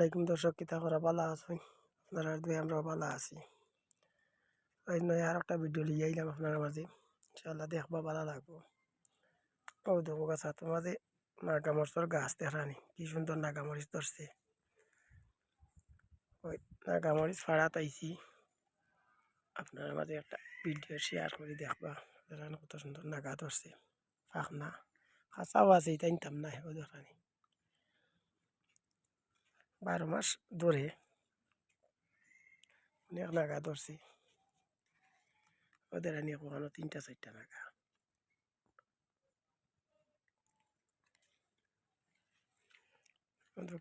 আলাইকুম দর্শক কিতা করা ভালো আছেন? আপনারা দুই আমরা ভালো আছি। ওই নয় আর একটা ভিডিও লিয়ে আইলাম আপনার মাঝে। ইনশাল্লাহ দেখবা, ভালো লাগবো। ও দেখো গাছ, হাতের মাঝে নাগামরিচর গাছ দেখানি কি সুন্দর নাগামরিচ ধরছে। ওই নাগামরিচ ফাড়াত আইছি। আপনার মাঝে একটা ভিডিও শেয়ার করে, দেখবা। কত সুন্দর নাগা ধরছে। ফাঁকনা খাঁচাও আছে এটা নিতাম না, ও দেখানি বারো মাস ধরে অনেক নাগা ধরছি। ওদের আনি কখনো তিনটা, চারটা নাগা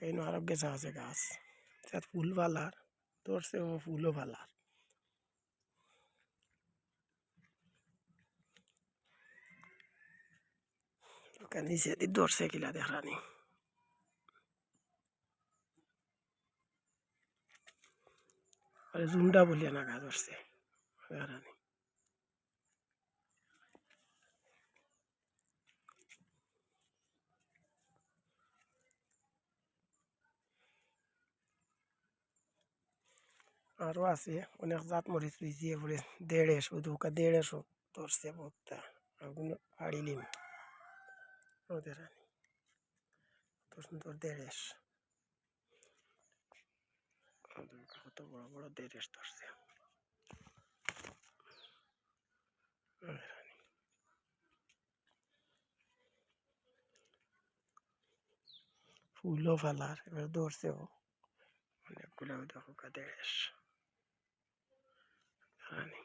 কেন আরও গেছা আছে গাছ। তাত ফুল ভালার ধরছে ও ফুলও ভালার নিচে দি ধরছে কিলা দেখানি। আরে জুমডা বলিয়া নাগা ধরছে দেখানি আরও আছে, অনেক জাত মরিচ রয়েছে এরপরে দেড়শো দুকা দেড়শো ধরছে ভোক্তা ওগুলো হাড়িলিম ওদের কত সুন্দর দেড়েশ। কত বড় বড় দের ধরছে। ফুলও ফেলার এবার ধরছে ও। অনেকগুলো দেখো দেড়েশ রানি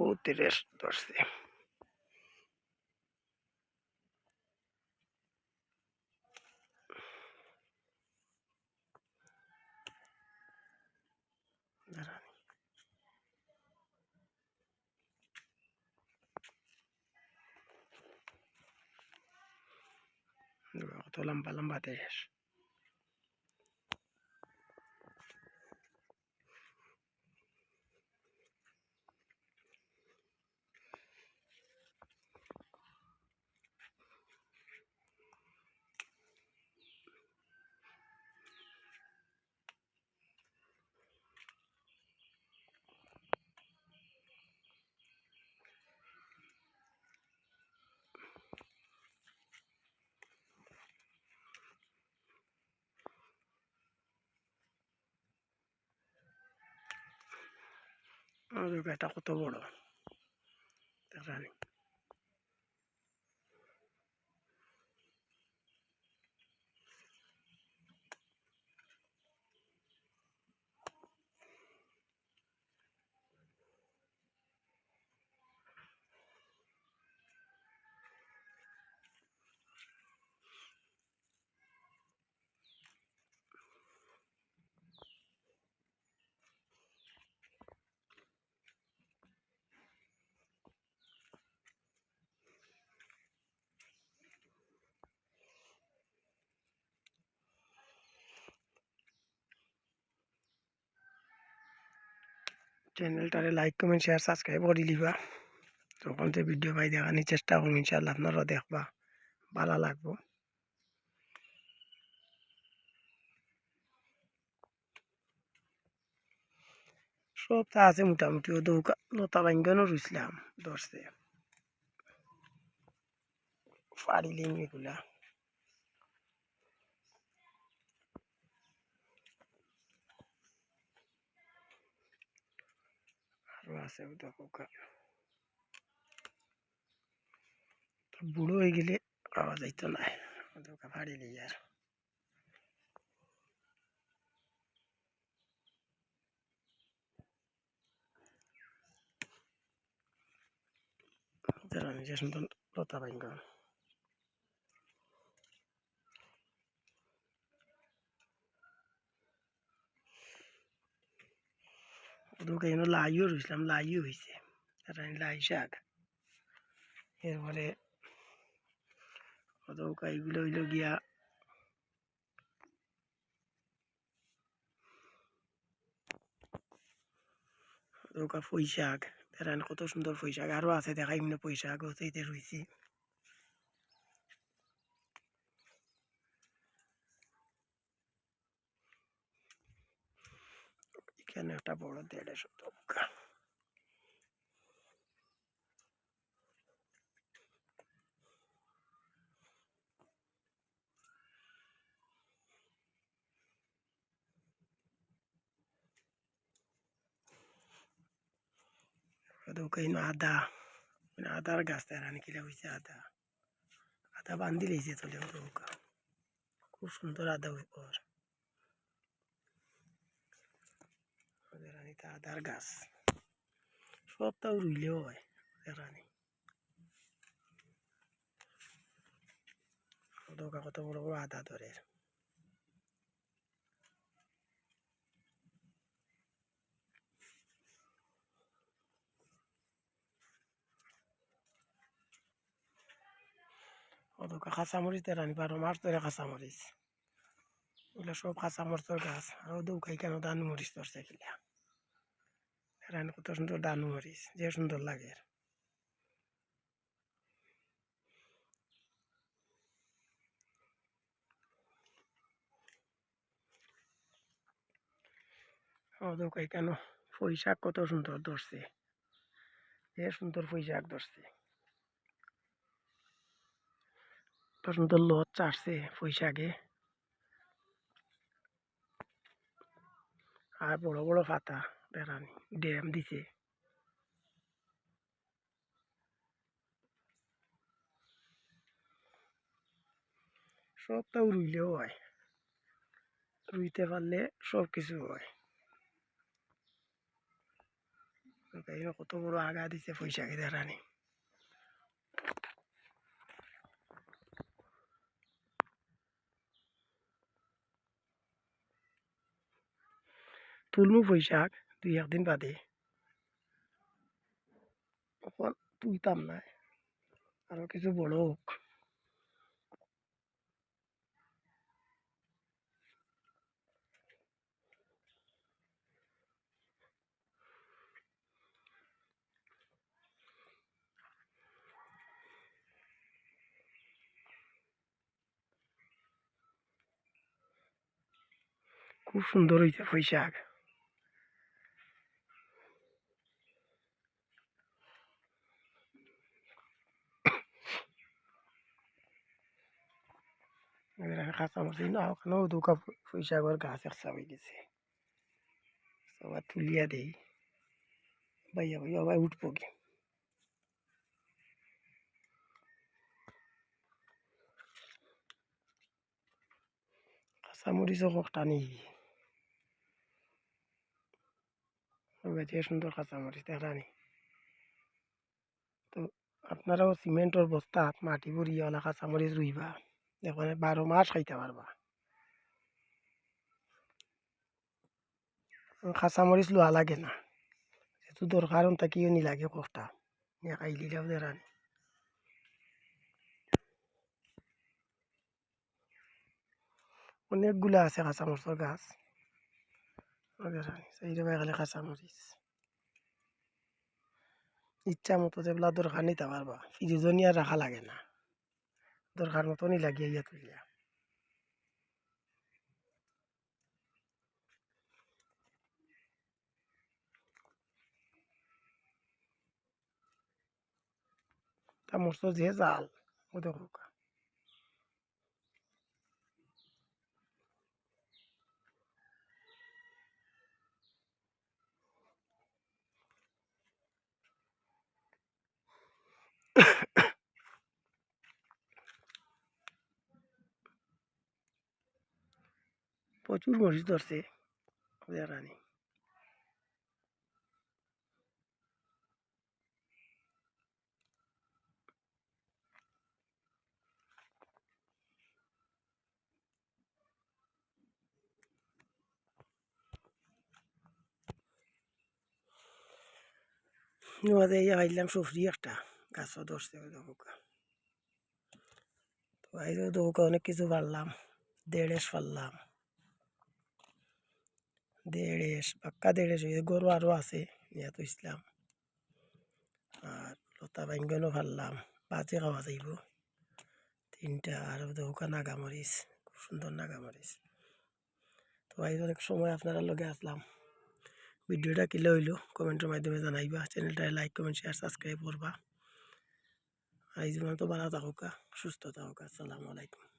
ও দেড়েশ ধরছে দাঁড়ানি। কত লম্বা বেটা কত বড়? দেখানি চ্যানেলটারে লাইক কমেন্ট শেয়ার সাবস্ক্রাইব করে লিবা তখন তো ভিডিও পাই দেখানি চেষ্টা করুন ইনশাল্লাহ আপনারাও দেখবা। ভালো লাগবো। সব তা আছে মোটামুটি। দৌকা লতা বাঙ্গানো রুইছিলাম ধরছে পারিলিম এগুলা আরও আছে ও দেখো। বুড়ো হয়ে গেলে পাওয়া যাইতো না দোকা ফাড়ি লই আর যারা নিজে সুন্দর লতা বাইঙ্গ দুটো এনে লাইও রইছিলাম লাইও হয়েছে তারা লাই শাক। এরপরে দৌকা এগুলো হইল গিয়া দৌকা পুঁই শাক। তারা কত সুন্দর পুঁই শাক। আরও আছে দেখাই মানে পুঁই শাক হতেইতে এখানে একটা বড় দেড়শো দৌকা দৌকাইন আদা? মানে আদার গাছ তার কিলা হয়েছে আদা। আদা বান্ধি লেছে চলে দৌকা খুব সুন্দর আদা ওর ওদের রানীতে আদার গাছ। সবটাও রুইলেও হয় রানী। দৌকা কত বড় বড় আদা ধরে। ওদোকা কাঁচামরিচ দিয়ে রানি, বারো মাস ধরে কাঁচামরিচ। ওগুলো সব কাঁচামরিচের গাছ, আর দৌকাই কেন দানু মরিচ ধরছে রানি কত সুন্দর দানু মরিচ, যে সুন্দর লাগে কেন? শাক কত সুন্দর ধরছে। যে সুন্দর শাক ধরছে। কত সুন্দর লত চাটছে পুঁই শাকে। আর বড় বড় পাতা। বেড়ানি, ড্যাম দিছে। সবটাও রুইলেও হয়। রুইতে পারলে সব কিছু হয়। কত বড় আগা দিছে পয়সাকে দেখানি তুলমু পয়সাক দুই একদিন বাদে। এখন তুলতাম না। আরও কিছু বড় হোক। খুব সুন্দর হয়েছে পয়সাক কাঁচামরিচ না ওখানেও দুকা পয়সাগর গাছ একসা হয়ে গেছে সবার তুলিয়া দেই। ভাইয়া ভাইয়া, ভাই উঠবো কি? কাঁচামরিচও টানি। তো আপনারাও সিমেন্টর বস্তাত মাটি ভরিয়া ওলা কাঁচামরিচ রুইবা। দেখবেন বারো মাস খাইতে পারবা। কাঁচামরিচ লোয়া লাগে না। যেহেতু দরকার তাকিও নি লাগে কষ্টা নিয়ে খাইলিলাও দেরানি অনেকগুলা আছে কাঁচামরিচের গাছ। কাঁচামরিচ। ইচ্ছা মতো যেগুলা দরকার নিতে পারবা। ফ্রিজও নিয়ে রাখা লাগে না। দরকার মতনই লাগিয়ে ইয়া তুলিয়া তা মস্ত যে জাল ও দেখো প্রচুর মরিচ ধরছে রানী নদে আইলাম সুফরি একটা, গাছও ধরছে দোকা তো এই দোকা অনেক কিছু পারলাম দেড়েস পারলাম। দেড়েস পাক্কা দেড়েস হয়েছে গরু আরও আছে, নিয়ে তো ইসলাম। আর লতা বাইঙ্গনও পারলাম বাজে খাওয়া যাইব। তিনটা আর দোকা নাগামরিচ, খুব সুন্দর নাগামরিচ। তো এই অনেক সময় আপনারা লগে আসলাম। ভিডিওটা কিলে হইল কমেন্টের মাধ্যমে জানাইবা। চ্যানেলটা লাইক, কমেন্ট, শেয়ার, সাবস্ক্রাইব করবা। জন্য তো ভালো থাকুকা সুস্থ থাকুকা। আসসালামু আলাইকুম।